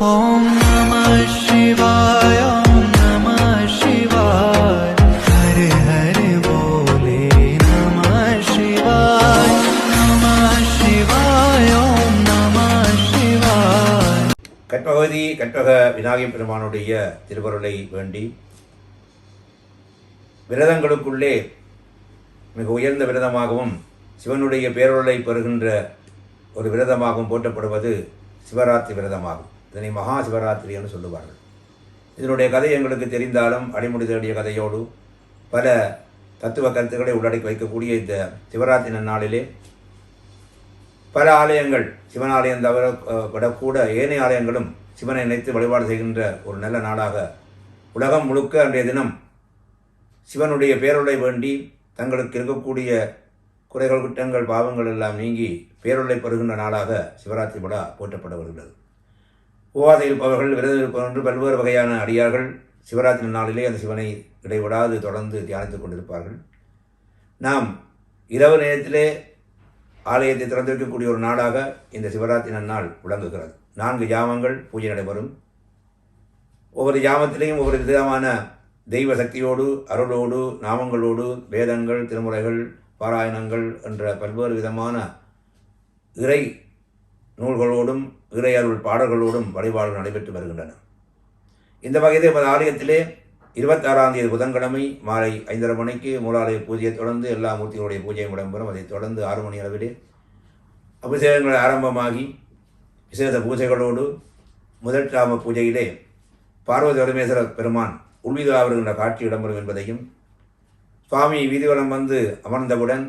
ஓம் நம சிவாய ஓம் நம சிவாய ஹரி ஹரி போலே நம சிவாய நம சிவாய ஓம் கற்பக விநாயகப் பெருமானுடைய திருவருளை வேண்டி விரதங்களுக்குள்ளே மிக உயர்ந்த விரதமாகவும் சிவனுடைய பேரொருளை பெறுகின்ற ஒரு விரதமாகவும் போற்றப்படுவது சிவராத்திரி விரதமாகும். இதனை மகா சிவராத்திரி என்று சொல்லுவார்கள். இதனுடைய கதை எங்களுக்கு தெரிந்தாலும் அடிமுடி தேடிய கதையோடு பல தத்துவ கருத்துக்களை உள்ளடக்கி வைக்கக்கூடிய இந்த சிவராத்திரி நன்னாளிலே பல ஆலயங்கள் சிவன் ஆலயம் தவிர விடக்கூட ஏனைய ஆலயங்களும் சிவனை நினைத்து வழிபாடு செய்கின்ற ஒரு நல்ல நாளாக உலகம் முழுக்க அன்றைய தினம் சிவனுடைய பேரொருளை வேண்டி தங்களுக்கு இருக்கக்கூடிய குறைகள் குற்றங்கள் பாவங்கள் எல்லாம் நீங்கி பேரொருளை பெறுகின்ற நாளாக சிவராத்திரி விழா போற்றப்பட வருகிறது. உபாதை இருப்பவர்கள் விரதம் இருப்பவர்கள் என்று பல்வேறு வகையான அடியார்கள் சிவராத்திரி நாளிலே அந்த சிவனை இடைவிடாது தொடர்ந்து தியானித்துக் கொண்டிருப்பார்கள். நாம் இரவு நேரத்திலே ஆலயத்தை திறந்து வைக்கக்கூடிய ஒரு நாளாக இந்த சிவராத்திரி நன்னாள் விளங்குகிறது. நான்கு ஜாமங்கள் பூஜை நடைபெறும். ஒவ்வொரு ஜாமத்திலேயும் ஒவ்வொரு விதமான தெய்வ சக்தியோடு அருளோடு நாமங்களோடு வேதங்கள் திருமுறைகள் பாராயணங்கள் என்ற பல்வேறு விதமான இறை நூல்களோடும் இறையருள் பாடல்களோடும் வழிபாடுகள் நடைபெற்று வருகின்றன. இந்த வகையில் எமது ஆலயத்திலே இருபத்தாறாம் தேதி புதன்கிழமை மாலை ஐந்தரை மணிக்கு மூலாலய பூஜையை தொடர்ந்து எல்லா மூர்த்திகளுடைய பூஜையும் இடம்பெறும். அதைத் தொடர்ந்து ஆறு மணி அளவிலே அபிஷேகங்கள் ஆரம்பமாகி விசேஷ பூஜைகளோடு முதல் ராம பூஜையிலே பார்வதி பரமேஸ்வர பெருமான் உள்விதா வருகின்ற காட்சி இடம்பெறும் என்பதையும் சுவாமி வீதிவலம் வந்து அமர்ந்தவுடன்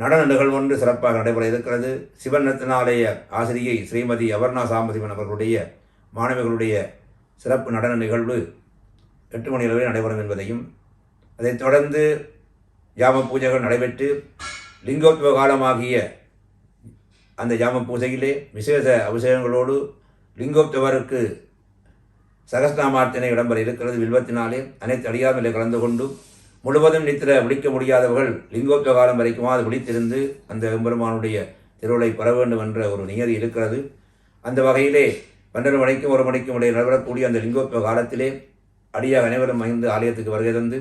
நடன நிகழ்வு ஒன்று சிறப்பாக நடைபெற இருக்கிறது. சிவன் ரத்னாலய ஆசிரியை ஸ்ரீமதி அபர்ணா சாம்பசிவன் அவர்களுடைய மாணவிகளுடைய சிறப்பு நடன நிகழ்வு எட்டு மணி அளவில் நடைபெறும் என்பதையும் அதைத் தொடர்ந்து ஜாம பூஜைகள் நடைபெற்று லிங்கோத்வ காலமாகிய அந்த ஜாம பூஜையிலே விசேஷ அபிஷேகங்களோடு லிங்கோத்வருக்கு சகஸ்நாமார்த்தனை இடம்பெற இருக்கிறது. வில்வத்தினாலே அனைத்து அடியார்களை கலந்து கொண்டு முழுவதும் நித்திர விழிக்க முடியாதவர்கள் லிங்கோத்வ காலம் வரைக்குமாவது விழித்திருந்து அந்த எம்பெருமானுடைய திருவிழை பெற வேண்டும் என்ற ஒரு நியதி இருக்கிறது. அந்த வகையிலே பன்னெண்டு மணிக்கும் ஒரு மணிக்கும் இடையே நடைபெறக்கூடிய அந்த லிங்கோத்வ காலத்திலே அடியாக அனைவரும் மகிழ்ந்து ஆலயத்துக்கு வருகை தந்து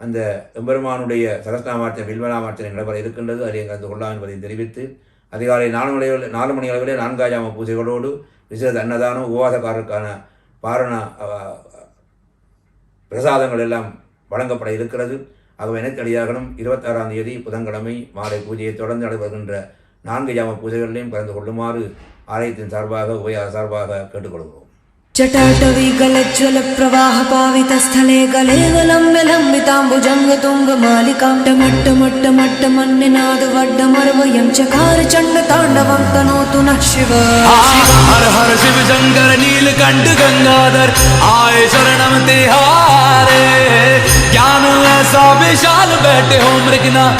அந்த எம்பெருமானுடைய சகஸ்நாமார்த்தனை வில்வநாமார்த்தனை நடைபெற இருக்கின்றது. அதிலே கலந்து கொள்ளலாம் என்பதை தெரிவித்து அதிகாலை நாலு மணி அளவில் நாலு மணி அளவிலே நான்காஜாம பூஜைகளோடு விசேஷ அன்னதானம் உபவாசக்காரருக்கான பாரண பிரசாதங்கள் எல்லாம் வழங்கப்பட இருக்கிறது ஆகவே இணைத்தடியார்களும் இருபத்தாறாம் தேதி புதன்கிழமை மாலை பூஜையை தொடர்ந்து நடைபெறுகின்ற நான்கு ஜாம பூஜைகளிலையும் கலந்து கொள்ளுமாறு ஆலயத்தின் சார்பாக உபய சார்பாக கேட்டுக்கொள்கிறோம் जटाटवी गलज्ज्वल प्रवाह पावितस्थले गले गलम्ब्य लम्बिताम्बुजङ्ग तुङ्गमालिकां टमट्टमट्टमट्टमन्निनाद वड्डमर्वयं चकार चण्ड ताण्डवं तनोतु नः शिव हर हर शिव शंकर नीलकंठ गंगाधर ਵਿਸ਼ਾਲ ਬੈਠੇ ਹੋ ਮਰਗਨਾ।